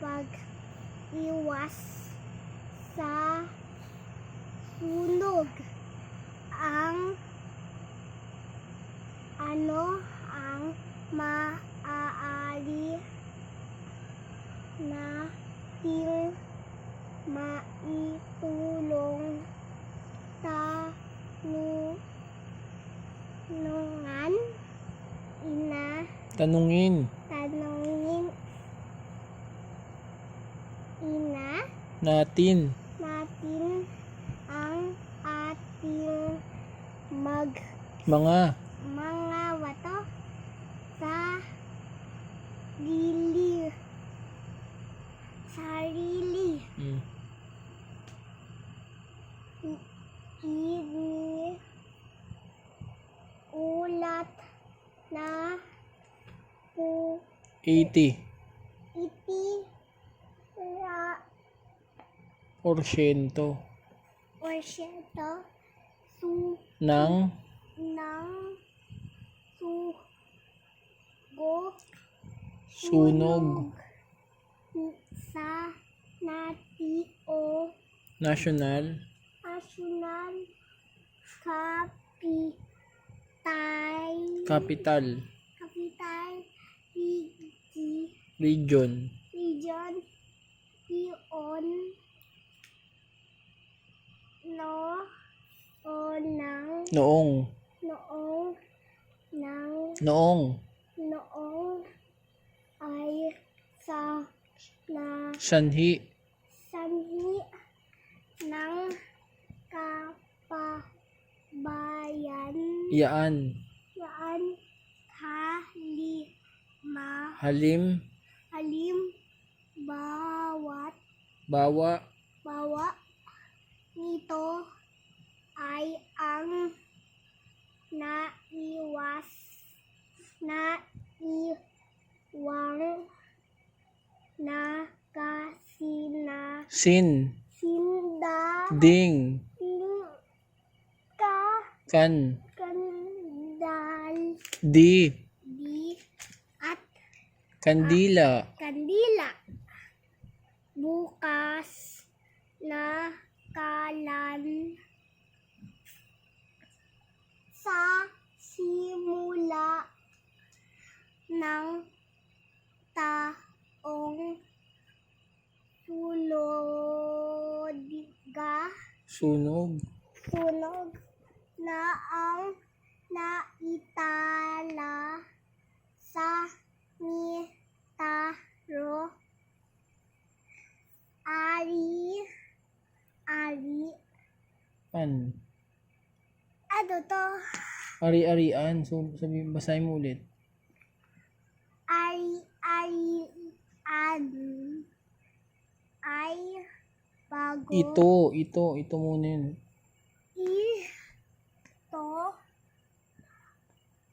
pag-iwas sa sunog. Ang ano ang maaari na ting maitulong sa nungan ina Tanungin. tanongin ina Natin. natin ang ating mag Mga. mga wato sa dili sarili Mm. ini ulat na po 80. Porsyento. porsyento? Su Ng ng sugo? Sunog. sa? Natio National. national capital Capital. capital regi- Region. region? Ion no. O ng Noong. noong. Ng Noong. noong. Ay sa na. Sanhi. sanhi. Ng kapabayan. Yaan. yaan. Halima. Halim. halim. Bawat. Bawa. bawa nito ay ang naiwas naiwang na kasina Sin. sinda Ding. ka Kan. kandal Di. di at Kandila. kandila bukas na kalan sa simula ng taong sunod Sunog. sunog na ang An. ano to Ari-arian. So, sabi, basahin mo ulit. ari ari an ay bago Ito. Ito. Ito muna yun. ito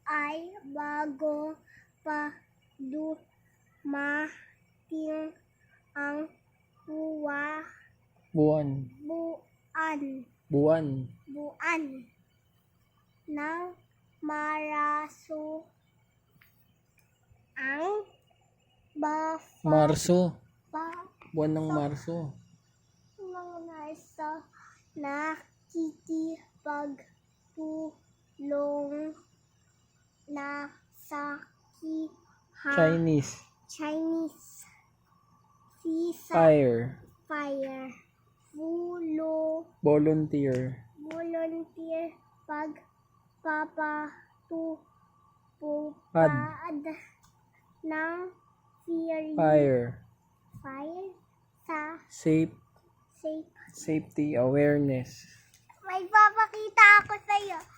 ay bago pa dumating ang buwa, Buwan. buan, Buwan. buan ng maraso ang bafa, Marso. ba, Buwan ng Marso. mga nasa nakikipagtulong na sa kiha Chinese. Chinese Sisa Fire. Fire Fulo Volunteer. Volunteer Pagpapatupad ng Fury Fire. Fire sa Safe. safe Safety awareness. May papakita ako sa'yo.